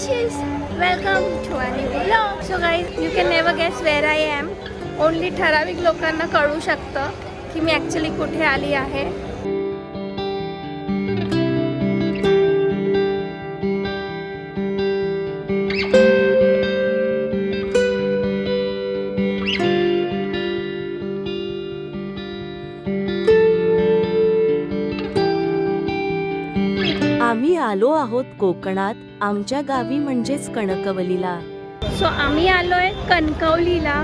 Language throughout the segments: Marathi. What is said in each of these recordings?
delicious. Welcome to our new vlog. So guys, you can never guess where I am. Only ठराविक लोकांना कळू शकतं की मी ॲक्च्युली कुठे आली आहे आलो आहोत कोकणात. आमच्या गावी म्हणजेच कणकवलीला. सो आम्ही आलो आहे कणकवलीला.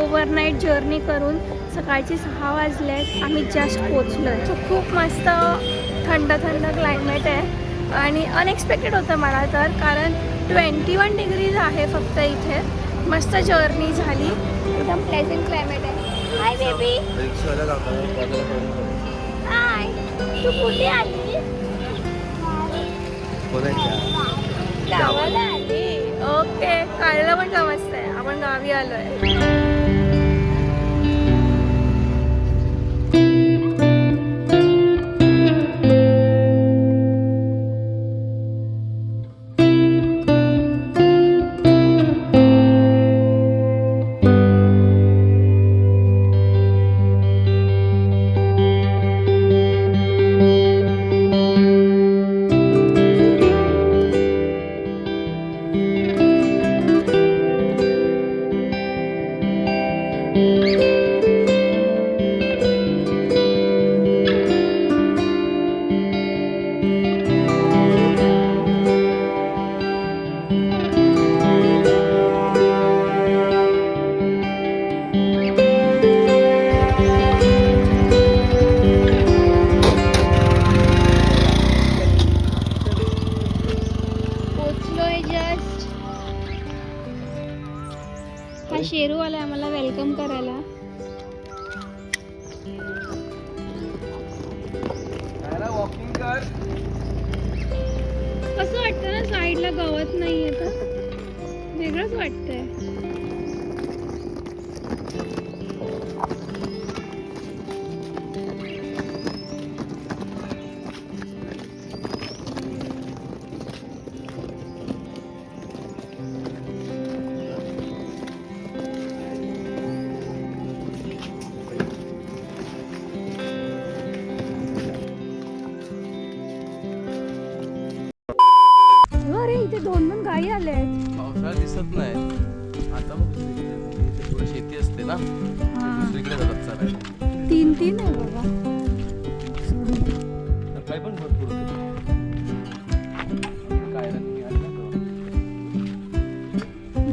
ओव्हरनाईट जर्नी करून सकाळचे सहा वाजले आहेत आम्ही जस्ट पोचलो आहे सो खूप मस्त थंड थंड क्लायमेट आहे. आणि अनएक्सपेक्टेड होतं मला तर कारण ट्वेंटी वन डिग्रीज आहे फक्त इथे. मस्त जर्नी झाली. एकदम प्लेझेंट क्लायमेट आहे. Hi baby. हाय तू कुठे आली. गावाला. आली. ओके कळलं पण समजतंय. आपण गावी आलोय. हा शेरू आला आम्हाला वेलकम करायला. वॉकिंग कर. कसं वाटतं ना साईडला गवत नाही तर? वेगळंच वाटतंय.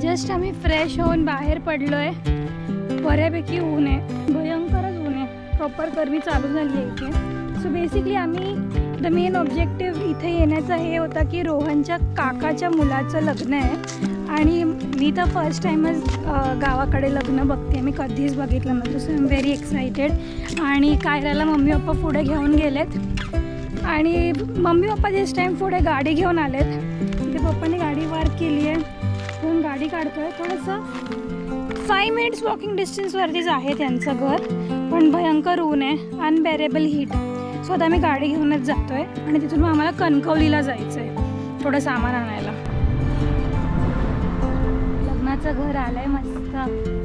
जस्ट आम्ही फ्रेश होऊन बाहेर पडलो आहे बऱ्यापैकी ऊन आहे. भयंकरच ऊन आहे. प्रॉपर गरमी चालू झाली आहे इथे. सो बेसिकली आम्ही द मेन ऑब्जेक्टिव्ह इथे येण्याचा हे होता की रोहनच्या काकाच्या मुलाचं लग्न आहे. आणि मी तर फर्स्ट टाईमच गावाकडे लग्न बघते. मी कधीच बघितलं नव्हतं. सो एम व्हेरी एक्सायटेड आणि कायराला मम्मी पप्पा पुढे घेऊन गेलेत. आणि मम्मी पप्पा दिस टाईम पुढे गाडी घेऊन आलेत. ते पप्पाने गाडी वार केली आहे गाडी काढतोय. थोडंसं फाईव्ह मिनिट्स वॉकिंग डिस्टन्सवरतीच आहे त्यांचं घर. पण भयंकर ऊन आहे. अनबेरेबल हीट सो आता मी गाडी घेऊनच जातोय. आणि तिथून मग आम्हाला कणकवलीला जायचं आहे थोडं सामान आणायला. लग्नाचं घर आलंय मस्त. चल.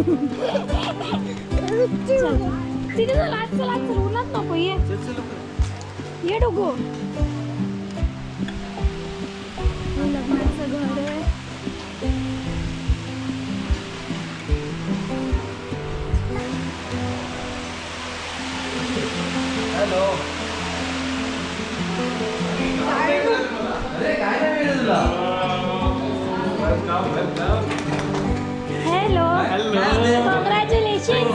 तिथे चल आज चल आज चल उन्हात नको ये ये डोगो लग्नाचं घर आहे हॅलो हॅलो कॉंग्रॅच्युलेशन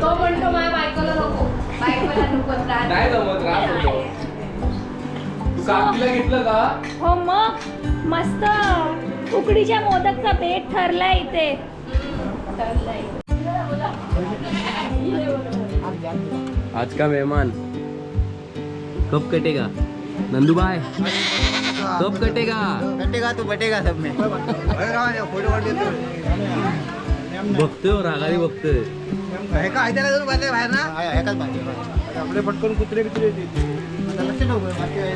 तो म्हणतो माझ्या बायकोला नको. बायकोला नको त्रास नाही जमत त्रास होतो तू काकीला घेतलं का? हो मग. मस्त. उकडीच्या मोदकचा बेट ठरलाय इथे. आज का मेहमान? कब कटेगा नंदूबाई? कब कटेगा. कटेगा तो बटेगा सब में। फोटो बघतोय. हो, रागारी बघतोय बाहेर ना। आपले पटकन कुत्रे बित्रे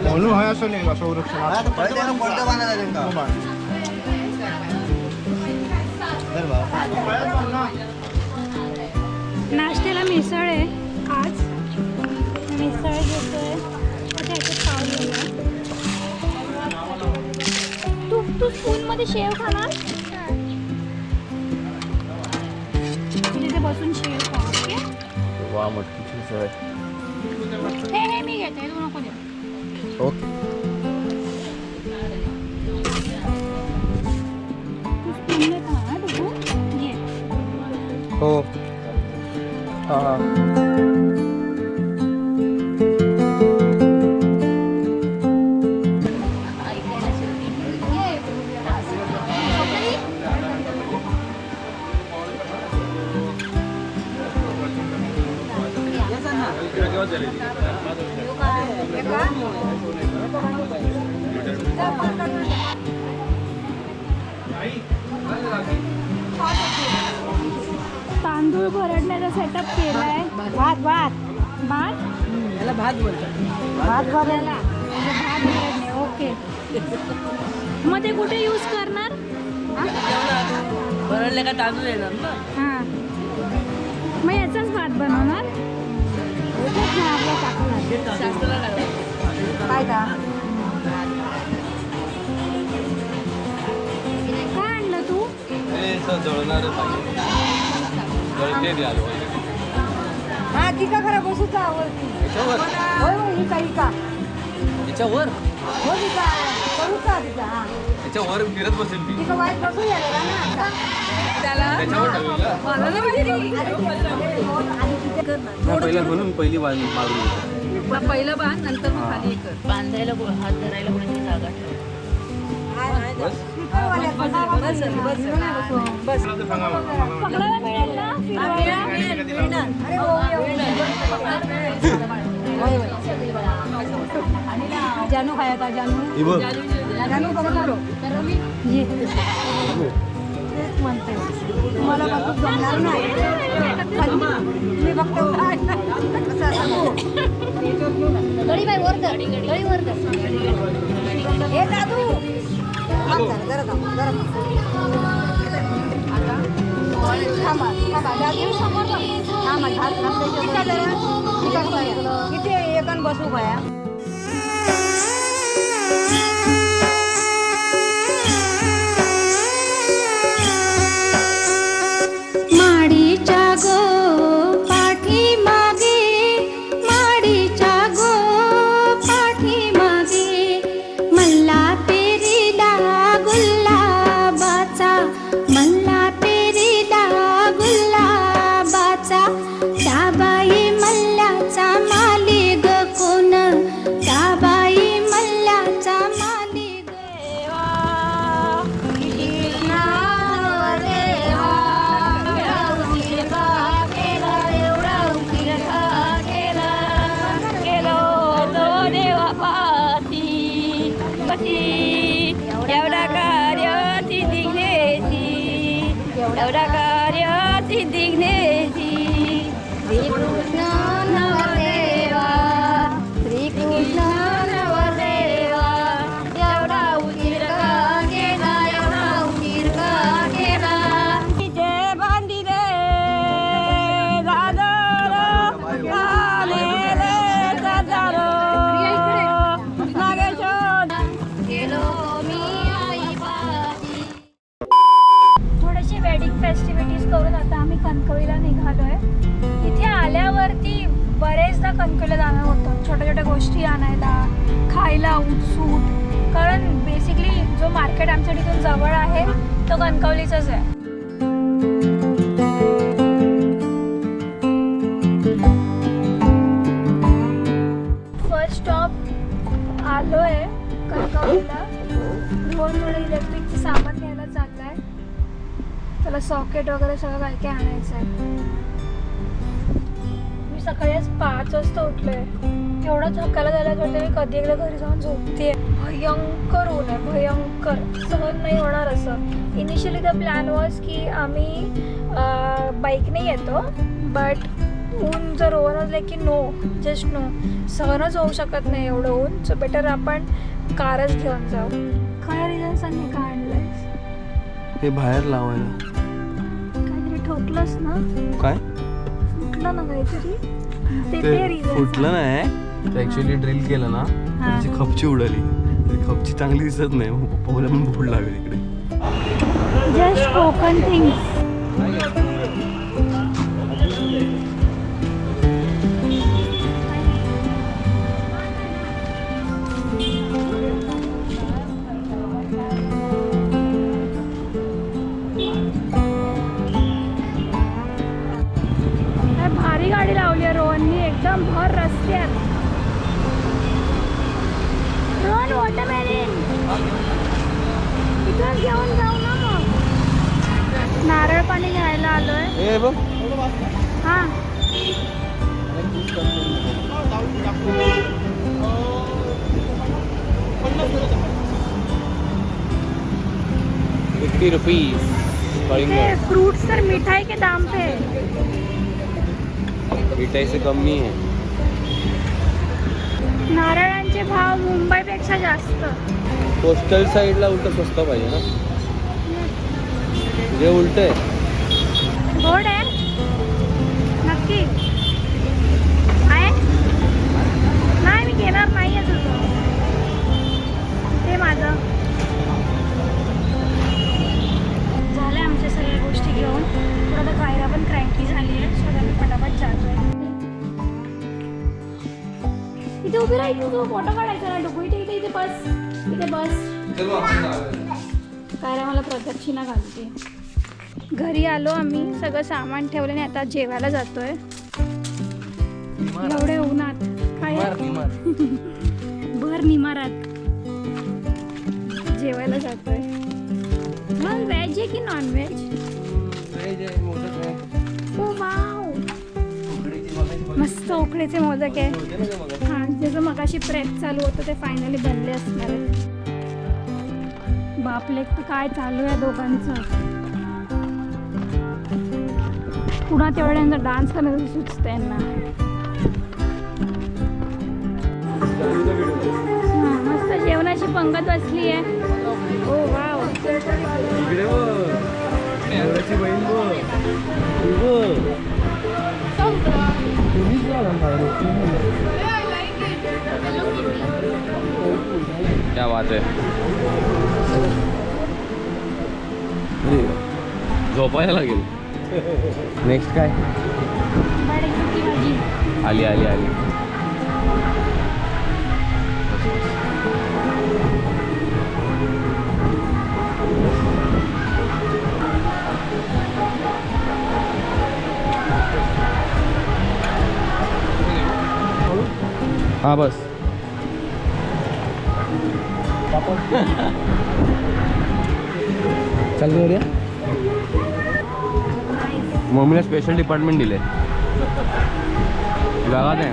म्हणून असं नाही संरक्षण. नाश्त्याला मिसळ आहे आज. मिसळ घेतोय. पाव घेऊया. तू तू स्पूनमध्ये शेव खाणार तिथे बसून शेव खा ओके वा मटकीची सळ हे हे मी घेते तू नको देऊ ओके तू स्पूनने खा हा, डुगू. घे हो हा हा तांदूळ भरडण्याचा सेटअप केलाय. भात भात. भात? याला भात बोलतात. भात भरायला. म्हणजे भात भरडणे ओके मग ते कुठे यूज करणार? भरडले का तांदूळ येणार ना? हां. मग याचाच भात बनवणार? काय का काय आणलं तू? जळणार जळते द्या हा ती का खरा बसूचा आवडती होय होय ही काही का याच्यावर हो ती का करू का तिचा हा याच्यावर फिरत बसेल ती तिचं वाईट बसू यायला ना हा, पहिला म्हणून पहिली बाजू मारून पहिलं बांध नंतर मग खाली कर बांधायला हात धरायला कोणती जागा बस बस बस बस पकडायला मिळेल ना फिरवायला जानू खाया का जानू ही जानू लो ये तेच म्हणते तुम्हाला बघू जमणार नाही हे दादू जरा, थांब, जरा थांब. थांबा. दादू, समोर थांब. हात हात त्याच्यावर जरा. इकडं बघा. इथे एकन बसू बाया एवढा कार्य सिद्धिग्नेशी श्रीकृष्ण छोट्या छोट्या गोष्टी आणायला खायला उठसूट कारण बेसिकली जो मार्केट आमच्या तिथून जवळ आहे तो कणकवलीचाच आहे. फर्स्ट स्टॉप आलोय कणकवलीला. रोहनमुळे इलेक्ट्रिकचं सामान घ्यायला चाललंय. त्याला सॉकेट वगैरे सगळं काय काय आणायचं आहे मी सकाळी आज पाच वाजता उठलोय. एवढा थकायला झाला वाटतं मी कधी एकदा घरी जाऊन झोपते भयंकर ऊन आहे भयंकर. सहन नाही होणार असं. इनिशियली द प्लॅन वॉज की आम्ही बाईकने येतो बट ऊन जर ओव्हर वाजलं की नो जस्ट नो सहनच होऊ शकत नाही एवढं ऊन. सो बेटर आपण कारच घेऊन जाऊ. काय रिझन सांग का आणलंयस हे बाहेर लावायला. काहीतरी ठोकलंस ना? काय? फुटलं ना काहीतरी? ते ते रिझन फुटलं नाही. ऍक्च्युली ड्रिल केलं ना त्याची खपची उडाली. खपची चांगली दिसत नाही पप्पा बोलले पण फुड लागेल इकडे. जस्ट कोकण थिंग्स इथूनच घेऊन जाऊ ना मग. नारळ पाणी घ्यायला आलोय. हे फिफ्टी रुपीज ते फ्रूट्स तर मिठाई के दाम पे. मिठाई से कम नहीं है. नारळांचे भाव मुंबईपेक्षा जास्त. कोस्टल साईडला उलट स्वस्त पाहिजे ना? जे उलट आहे गोड आहे? नक्की. आहे? नाही मी घेणार नाही आहे तुझं ते माझं. झालं आमच्या सगळ्या गोष्टी घेऊन. थोडं तर कायरा पण क्रँकी झाली आहे सो मी पटापट जातोय इथे उभी राहिली फोटो काढायचा ना डुकू इथे इथे इथे बस. इथे बस. कायरा मला प्रदक्षिणा घालते. घरी आलो आम्ही सगळं सामान ठेवलं आणि आता जेवायला जातोय. एवढे उन्हात. काय? भर निमारात. जेवायला जातोय. मग व्हेज आहे की नॉन व्हेज ओ वाव मस्त उकडीचे मोदक आहे. जसं ज्याचं मगाशी प्रेस चालू होतं ते फायनली बनले असणार बापले तर काय चालू आहे दोघांचं? पुन्हा तेवढ्यांचा डान्स करण्याचं सुचतं यांना. हां मस्त जेवणाची पंगत बसली आहे. ओ वा क्या बात है। अरे, झोपायला लागेल। नेक्स्ट काय? आली आली आली. हा बस. चल रे. मम्मीला स्पेशल डिपार्टमेंट दिले जागा नाही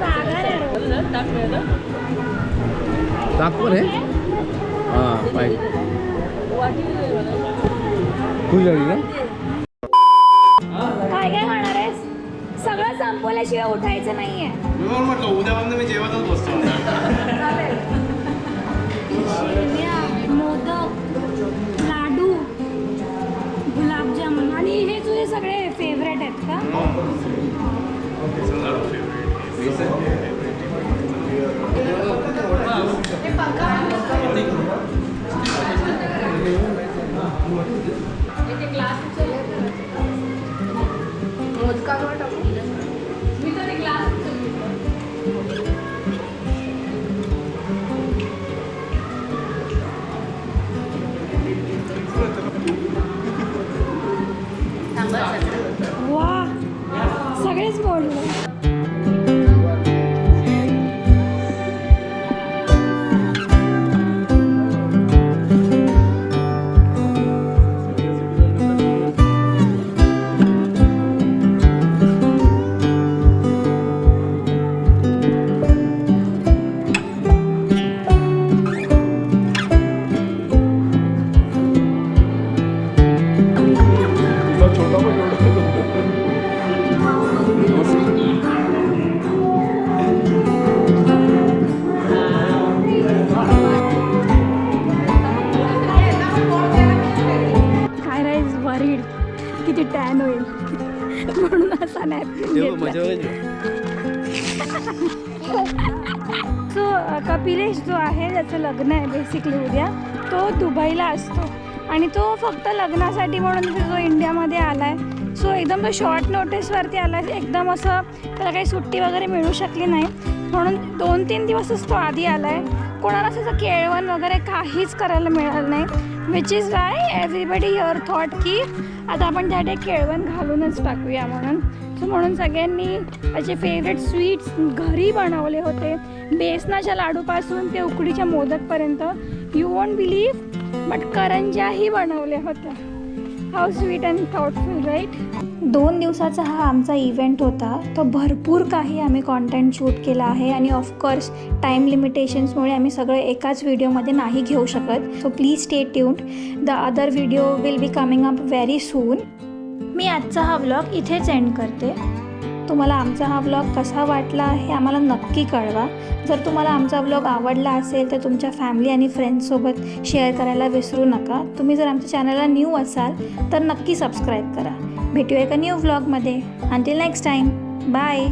दाखव रे हां पाय. तू जाईल ना? संपवल्याशिवाय उठायचं नाहीये. म्हटलं उद्यापासून मी जेवतच बसतो शेवया, मोदक लाडू गुलाबजामुन. आणि हे तुझे सगळे फेवरेट आहेत का? मोदकावर म्हणून असा नॅपकिन सो कपिलेश जो आहे ज्याचं लग्न आहे बेसिकली उद्या. तो दुबईला असतो. आणि तो फक्त लग्नासाठी म्हणून जो इंडियामध्ये आला आहे सो एकदम तो शॉर्ट नोटीसवरती आला आहे एकदम असं त्याला काही सुट्टी वगैरे मिळू शकली नाही. म्हणून दोन तीन दिवसच तो आधी आला आहे कोणाला असं केळवण वगैरे काहीच करायला मिळालं नाही. Which is why everybody your thought की आता आपण त्या डे केळवण घालूनच टाकूया म्हणून. सो म्हणून सगळ्यांनी त्याचे फेवरेट स्वीट्स घरी बनवले होते. बेसनाच्या लाडूपासून ते उकडीच्या मोदकपर्यंत. यू वॉन्ट बिलीव्ह बट करंज्याही बनवल्या होत्या. How sweet and thoughtful right दोन दिवसाचा हा आमचा इव्हेंट होता. तो भरपूर काही आम्ही कॉन्टेंट शूट केला आहे आणि ऑफकोर्स टाईम लिमिटेशन्समुळे आम्ही सगळं एकाच व्हिडिओमध्ये नाही घेऊ शकत. So please stay tuned the other video will be coming up very soon मी आजचा हा व्लॉग इथेच एंड करते. तुम्हाला आमचा हा व्लॉग कसा वाटला हे आम्हाला नक्की कळवा. जर तुम्हाला आमचा व्लॉग आवडला असेल तर तुमच्या फॅमिली आणि फ्रेंड्ससोबत शेअर करायला विसरू नका. तुम्ही जर आमच्या चॅनलला न्यू असाल तर नक्की सबस्क्राईब करा. भेटूया एका न्यू व्लॉगमध्ये अंटिल नेक्स्ट टाईम बाय